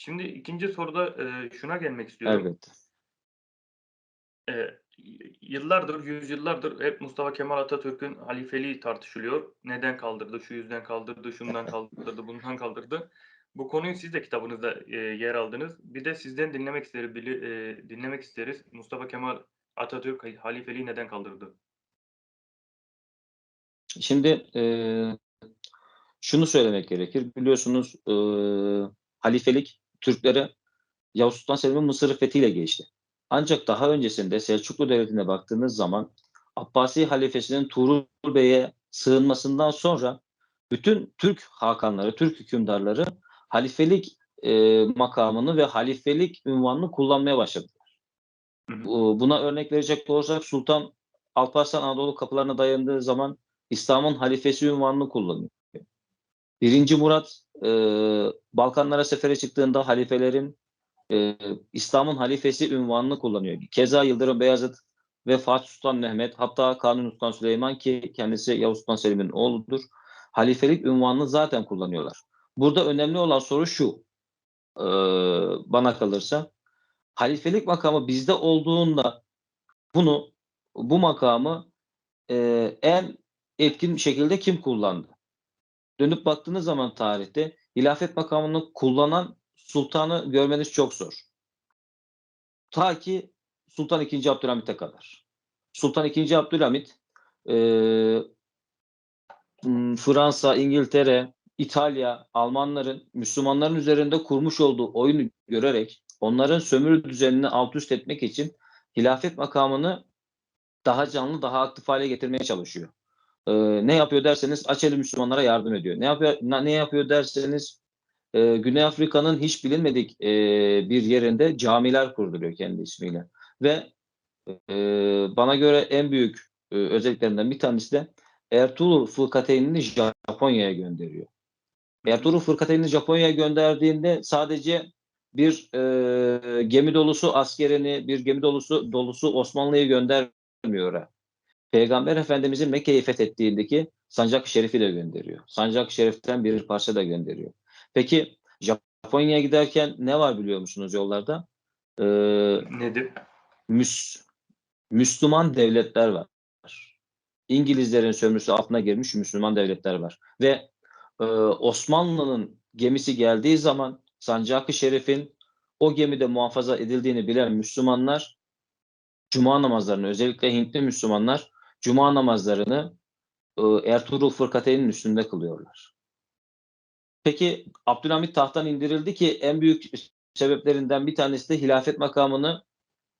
Şimdi ikinci soruda, eee, şuna gelmek istiyorum. Eee, y yıllardır, yüzyıllardır hep Mustafa Kemal Atatürk'ün halifeliği tartışılıyor. Neden kaldırdı, şu yüzden kaldırdı, şundan kaldırdı, bundan kaldırdı. Bu konuyu siz de kitabınızda, eee, yer aldınız. Bir de sizden dinlemek isteriz, bili eee, dinlemek isteriz. Mustafa Kemal Atatürk ha halifeliği neden kaldırdı? Şimdi, eee, şunu söylemek gerekir. Biliyorsunuz, ııı, halifelik Türklere Yavuz Sultan Selim'in Mısır'ı fethiyle geçti. Ancak daha öncesinde Selçuklu Devleti'ne baktığınız zaman Abbasi halifesinin Tuğrul Bey'e sığınmasından sonra bütün Türk hakanları, Türk hükümdarları halifelik, eee, makamını ve halifelik unvanını kullanmaya başladılar. Hı hı. Bu buna örnek verecek olursak Sultan Alparslan Anadolu kapılarına dayandığı zaman İslam'ın halifesi unvanını kullanıyor. 1. Murat, eee, Balkanlara sefere çıktığında halifelerin, eee, İslam'ın halifesi unvanını kullanıyor. Keza Yıldırım Beyazıt ve Fatih Sultan Mehmet hatta Kanuni Sultan Süleyman ki kendisi Yavuz Sultan Selim'in oğludur. Halifelik unvanını zaten kullanıyorlar. Burada önemli olan soru şu, eee, bana kalırsa halifelik makamı bizde olduğunda bunu, bu makamı, eee, en etkin şekilde kim kullandı? Dönüp baktığınız zaman tarihte hilafet makamını kullanan sultanı görmeniz çok zor. Ta ki Sultan II. Abdülhamit'e kadar. Sultan II. Abdülhamit, ımm, Fransa, İngiltere, İtalya, Almanların Müslümanların üzerinde kurmuş olduğu oyunu görerek onların sömürü düzenini alt üst etmek için hilafet makamını daha canlı, daha aktif hâle getirmeye çalışıyor. Eee, ne yapıyor derseniz Açeli Müslümanlara yardım ediyor. Ne yapıyor ne yapıyor derseniz, eee, Güney Afrika'nın hiç bilinmedik, eee, bir yerinde camiler kurduruyor kendi ismiyle ve, eee, bana göre en büyük, eee, özelliklerinden bir tanesi de Ertuğrul Fırkateyn'ini Japonya'ya gönderiyor. Ertuğrul Fırkateyn'ini Japonya'ya gönderdiğinde sadece bir, eee, gemi dolusu askerini, bir gemi dolusu dolusu Osmanlı'yı göndermiyor. Peygamber Efendimiz'in Mekke'yi fethettiğindeki Sancak-ı Şerif'i de gönderiyor. Sancak-ı Şerif'ten bir parça da gönderiyor. Peki Japonya'ya giderken ne var biliyor musunuz yollarda? Eee, Nedir? Müs Müslüman devletler var. İngilizlerin sömürüsü altına girmiş Müslüman devletler var ve, eee, Osmanlı'nın gemisi geldiği zaman Sancak-ı Şerif'in o gemide muhafaza edildiğini bilen Müslümanlar cuma namazlarını özellikle Hintli Müslümanlar cuma namazlarını, ııı, Ertuğrul Fırkateyn'in üstünde kılıyorlar. Peki Abdülhamit tahttan indirildi ki en büyük sebeplerinden bir tanesi de hilafet makamını,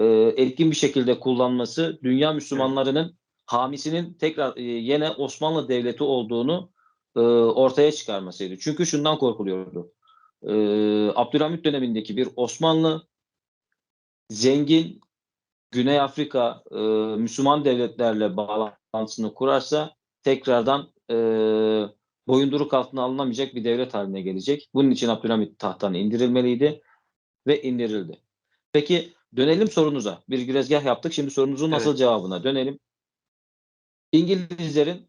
eee, etkin bir şekilde kullanması, dünya. Müslümanlarının hamisinin tekrar, eee, yine Osmanlı Devleti olduğunu, ııı, ortaya çıkarmasıydı. Çünkü şundan korkuluyordu. Eee, Abdülhamit dönemindeki bir Osmanlı zengin Güney Afrika, ııı, Müslüman devletlerle bağlantısını kurarsa tekrardan, eee, boyunduruk altına alınamayacak bir devlet hâline gelecek. Bunun için Abdülhamit tahttan indirilmeliydi ve indirildi. Peki dönelim sorunuza. Bir girizgâh yaptık. Şimdi sorunuzun asıl Evet. cevabına dönelim. İngilizlerin,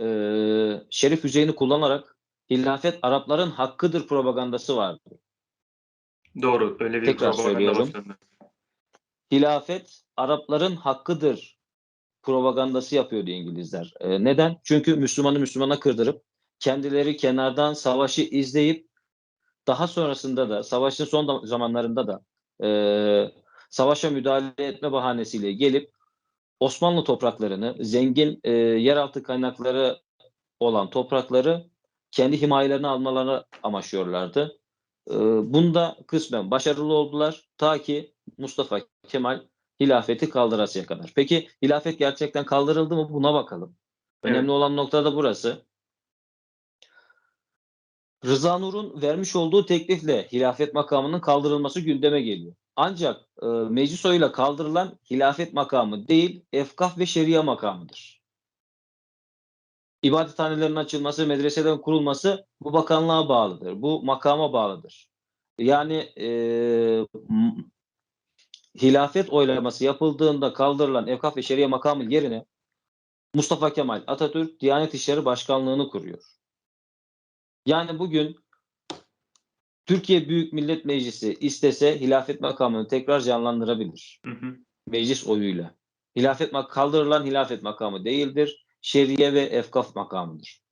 eee, Şerif Hüseyin'i kullanarak hilafet Arapların hakkıdır propagandası vardı. Doğru, öyle bir Tekrar propaganda söylüyorum. başladı. Hilafet Arapların hakkıdır propagandası yapıyordu İngilizler. Eee, neden? Çünkü Müslümanı Müslümana kırdırıp kendileri kenardan savaşı izleyip daha sonrasında da savaşın son da zamanlarında da, eee, savaşa müdahale etme bahanesiyle gelip Osmanlı topraklarını, zengin, eee, yeraltı kaynakları olan toprakları kendi himayelerine almalarını amaçlıyorlardı. Eee, bunda kısmen başarılı oldular ta ki Mustafa Kemal hilafeti kaldırasıya kadar. Peki hilafet gerçekten kaldırıldı mı? Buna bakalım. Önemli Evet. olan nokta da burası. Rıza Nur'un vermiş olduğu teklifle hilafet makamının kaldırılması gündeme geliyor. Ancak, eee, meclis oyuyla kaldırılan hilafet makamı değil, efkâh ve şeria makamıdır. İbadethanelerinin açılması, medreselerin kurulması bu bakanlığa bağlıdır. Bu makama bağlıdır. Yani, m hilafet oylaması yapıldığında kaldırılan efkâh ve şeria makamı yerine Mustafa Kemal Atatürk Diyanet İşleri Başkanlığı'nı kuruyor. Yani bugün Türkiye Büyük Millet Meclisi istese hilafet makamını tekrar canlandırabilir. Hı hı. Meclis oyuyla. Hilafet mak kaldırılan hilafet makamı değildir. Şeriye ve efkaf makamıdır.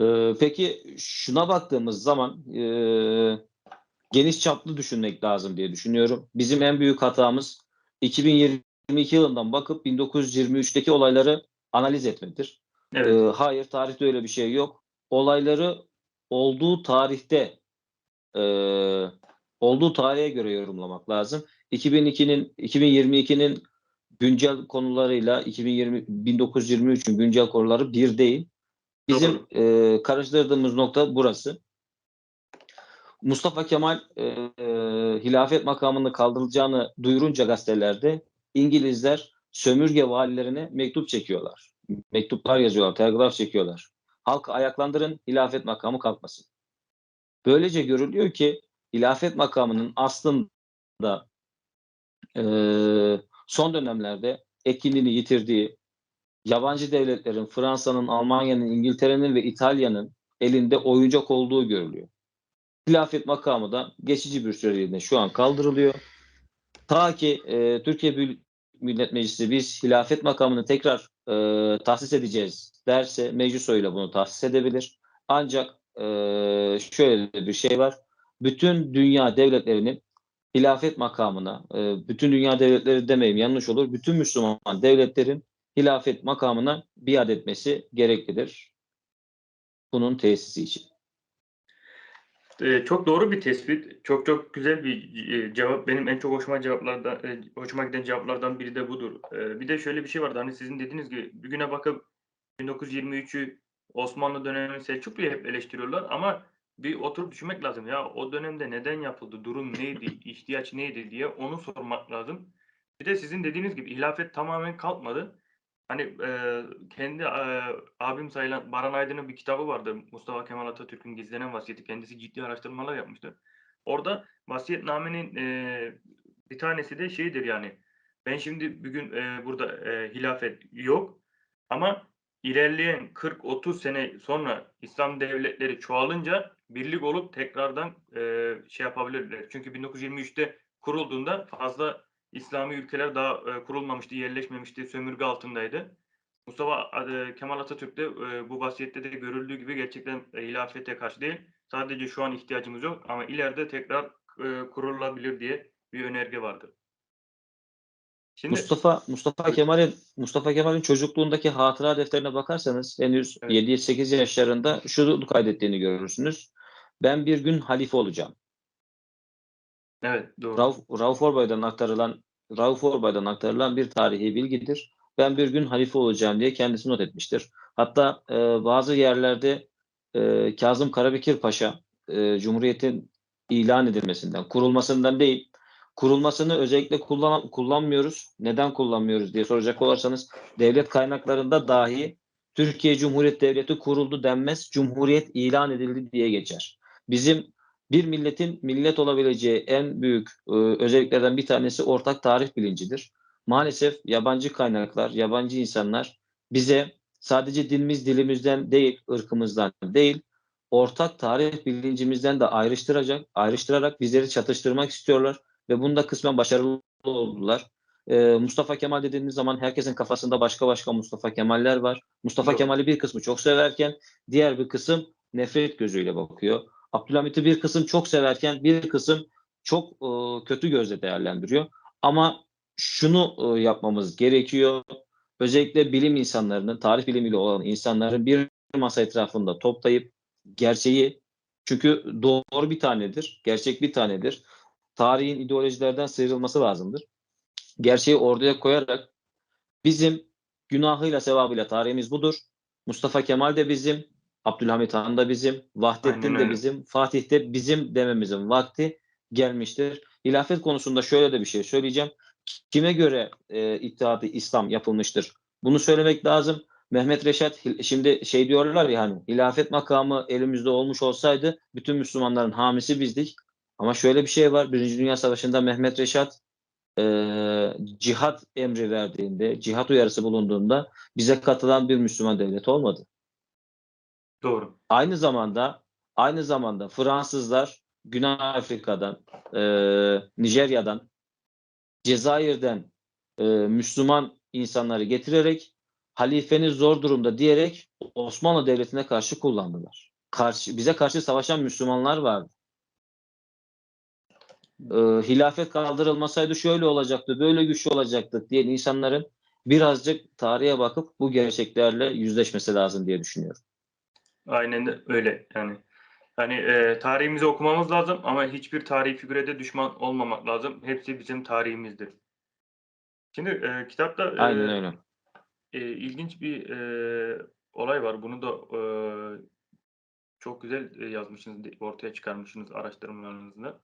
Ee, peki şuna baktığımız zaman e, geniş çaplı düşünmek lazım diye düşünüyorum. Bizim en büyük hatamız 2022 yılından bakıp 1923'teki olayları analiz etmedir. Evet. Ee, hayır tarihte öyle bir şey yok. Olayları olduğu tarihte e, olduğu tarihe göre yorumlamak lazım. 2002'nin 2022'nin güncel konularıyla 2020 1923'ün güncel konuları bir değil. Bizim e, karıştırdığımız nokta burası. Mustafa Kemal e, e, hilafet makamını kaldırılacağını duyurunca gazetelerde İngilizler sömürge valilerine mektup çekiyorlar. Mektuplar yazıyorlar, telgraf çekiyorlar. Halkı ayaklandırın, hilafet makamı kalkmasın. Böylece görülüyor ki hilafet makamının aslında e, son dönemlerde etkinliğini yitirdiği, yabancı devletlerin, Fransa'nın, Almanya'nın, İngiltere'nin ve İtalya'nın elinde oyuncak olduğu görülüyor. Hilafet makamı da geçici bir süreliğine şu an kaldırılıyor. Ta ki e, Türkiye Büyük Millet Meclisi biz hilafet makamını tekrar e, tahsis edeceğiz derse meclis oyuyla bunu tahsis edebilir. Ancak e, şöyle bir şey var. Bütün dünya devletlerinin hilafet makamına, e, bütün dünya devletleri demeyeyim yanlış olur. Bütün Müslüman devletlerin hilafet makamına biat etmesi gereklidir. Bunun tesisi için. Ee, çok doğru bir tespit. Çok çok güzel bir e, cevap. Benim en çok hoşuma cevaplardan e, hoşuma giden cevaplardan biri de budur. Ee, bir de şöyle bir şey vardı. Hani sizin dediğiniz gibi bir güne bakıp 1923'ü Osmanlı dönemi Selçuklu'yu hep eleştiriyorlar ama bir oturup düşünmek lazım. Ya o dönemde neden yapıldı? Durum neydi? ihtiyaç neydi diye onu sormak lazım. Bir de sizin dediğiniz gibi hilafet tamamen kalkmadı. Hani e, kendi e, abim sayılan Baran Aydın'ın bir kitabı vardı. Mustafa Kemal Atatürk'ün gizlenen vasiyeti. Kendisi ciddi araştırmalar yapmıştı. Orada vasiyetnamenin e, bir tanesi de şeydir yani. Ben şimdi bugün e, burada e, hilafet yok ama ilerleyen 40-30 sene sonra İslam devletleri çoğalınca birlik olup tekrardan e, şey yapabilirler. Çünkü 1923'te kurulduğunda fazla İslami ülkeler daha e, kurulmamıştı, yerleşmemişti, sömürge altındaydı. Mustafa e, Kemal Atatürk de e, bu vasiyette de görüldüğü gibi gerçekten e, hilafete karşı değil. Sadece şu an ihtiyacımız yok ama ileride tekrar e, kurulabilir diye bir önerge vardı. Şimdi Mustafa Mustafa Kemal'in Mustafa Kemal'in çocukluğundaki hatıra defterine bakarsanız henüz Evet. 7-8 yaşlarında şunu kaydettiğini görürsünüz. Ben bir gün halife olacağım. Evet doğru. Rauf, Rauf Orbay'dan aktarılan Rauf Orbay'dan aktarılan bir tarihi bilgidir. Ben bir gün halife olacağım diye kendisi not etmiştir. Hatta e, bazı yerlerde e, Kazım Karabekir Paşa e, Cumhuriyet'in ilan edilmesinden, kurulmasından değil, kurulmasını özellikle kullan, kullanmıyoruz. Neden kullanmıyoruz diye soracak olursanız devlet kaynaklarında dahi Türkiye Cumhuriyet Devleti kuruldu denmez, Cumhuriyet ilan edildi diye geçer. Bizim bir milletin millet olabileceği en büyük e, özelliklerden bir tanesi ortak tarih bilincidir. Maalesef yabancı kaynaklar, yabancı insanlar bize sadece dilimiz dilimizden değil, ırkımızdan değil, ortak tarih bilincimizden de ayrıştıracak, ayrıştırarak bizleri çatıştırmak istiyorlar ve bunda kısmen başarılı oldular. Ee, Mustafa Kemal dediğimiz zaman herkesin kafasında başka başka Mustafa Kemaller var. Mustafa. Kemal'i bir kısmı çok severken diğer bir kısım nefret gözüyle bakıyor. Abdülhamit'i bir kısım çok severken bir kısım çok e, kötü gözle değerlendiriyor. Ama şunu e, yapmamız gerekiyor. Özellikle bilim insanlarının, tarih bilimiyle olan insanların bir masa etrafında toplayıp gerçeği çünkü doğru bir tanedir, gerçek bir tanedir. Tarihin ideolojilerden sıyrılması lazımdır. Gerçeği ortaya koyarak bizim günahıyla sevabıyla tarihimiz budur. Mustafa Kemal de bizim, Abdülhamit Han da bizim, Vahdettin de bizim, Fatih de bizim dememizin vakti gelmiştir. Hilafet konusunda şöyle de bir şey söyleyeceğim. Kime göre e, İttihat-ı İslam yapılmıştır? Bunu söylemek lazım. Mehmet Reşat şimdi şey diyorlar ya hani hilafet makamı elimizde olmuş olsaydı bütün Müslümanların hamisi bizdik. Ama şöyle bir şey var. Birinci Dünya Savaşı'nda Mehmet Reşat e, cihat emri verdiğinde, cihat uyarısı bulunduğunda bize katılan bir Müslüman devlet olmadı. Doğru. Aynı zamanda aynı zamanda Fransızlar Güney Afrika'dan, e, Nijerya'dan, Cezayir'den e, Müslüman insanları getirerek halifeniz zor durumda diyerek Osmanlı Devleti'ne karşı kullandılar. Karşı, bize karşı savaşan Müslümanlar vardı. E, hilafet kaldırılmasaydı şöyle olacaktı, böyle güçlü olacaktı diyen insanların birazcık tarihe bakıp bu gerçeklerle yüzleşmesi lazım diye düşünüyorum. Aynen öyle yani. Hani e, tarihimizi okumamız lazım ama hiçbir tarihi figüre de düşman olmamak lazım. Hepsi bizim tarihimizdir. Şimdi e, kitapta e, Aynen öyle. e, ilginç bir e, olay var. Bunu da e, çok güzel e, yazmışsınız, ortaya çıkarmışsınız araştırmalarınızda.